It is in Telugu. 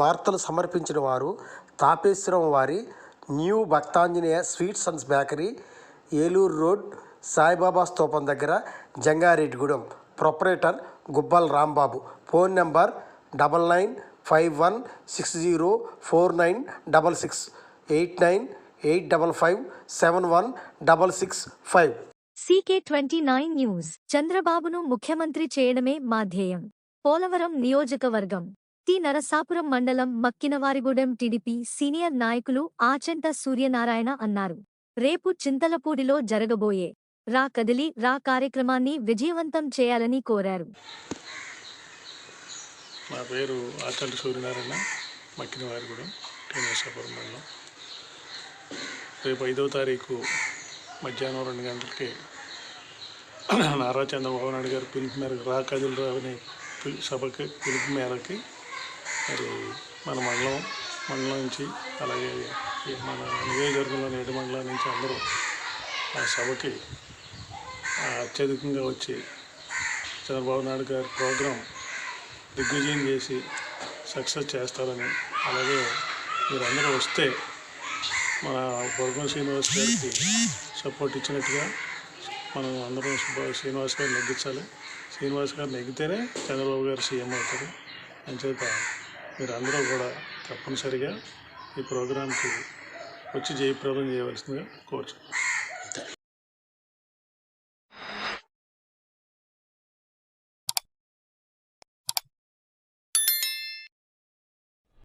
వార్తలు సమర్పించిన వారు తాపేశ్వరం వారి new Bhaktanjaneya sweets and bakery Eluru road Saibaba స్తూపం దగ్గర Jangareddygudem. Proprietor Gubbal Rambabu. Phone number double nine five one six zero four nine double six eight nine eight double five seven one double six five. CK twenty nine news. చంద్రబాబును ముఖ్యమంత్రి చేయడమే మా ధ్యేయం. పోలవరం నియోజకవర్గం. టి. నరసాపురం మండలం మక్కినవారిగూడెం టీడీపీ సీనియర్ నాయకులు ఆచంట సూర్యనారాయణ అన్నారు. రేపు చింతలపూడిలో జరగబోయే రా కదిలి రా కార్యక్రమాన్ని విజయవంతం చేయాలని కోరారు. నా పేరు ఆచంట సూర్యనారాయణ మక్కినవారిగూడెం టీనేశ్వరపురం మండలం. రేపు ఐదవ తారీఖు మధ్యాహ్నం రెండు గంటలకి నారా చంద్రబాబు నాయుడు గారు పిలుపు మేరకు రా కదిలి రావని సభకి పిలుపు మేరకి మరి మన మండలం మండలం నుంచి అలాగే ఈ మన నియోజకవర్గంలో నేటి మండలం నుంచి అందరూ ఆ సభకి అత్యధికంగా వచ్చి చంద్రబాబు నాయుడు గారి ప్రోగ్రాం దిగ్విజయం చేసి సక్సెస్ చేస్తారని అలాగే మీరందరూ వస్తే మన బొరగం శ్రీనివాస్ గారికి సపోర్ట్ ఇచ్చినట్టుగా మనం అందరం శ్రీనివాస్ గారిని నెగ్గించాలి శ్రీనివాస్ గారు నెగ్గితేనే చంద్రబాబు గారు సీఎం అవుతారు. అంచేత మీరందరూ కూడా తప్పనిసరిగా ఈ ప్రోగ్రాంకి వచ్చి జయప్రదం చేయవలసిందిగా కోరుచున్నాను.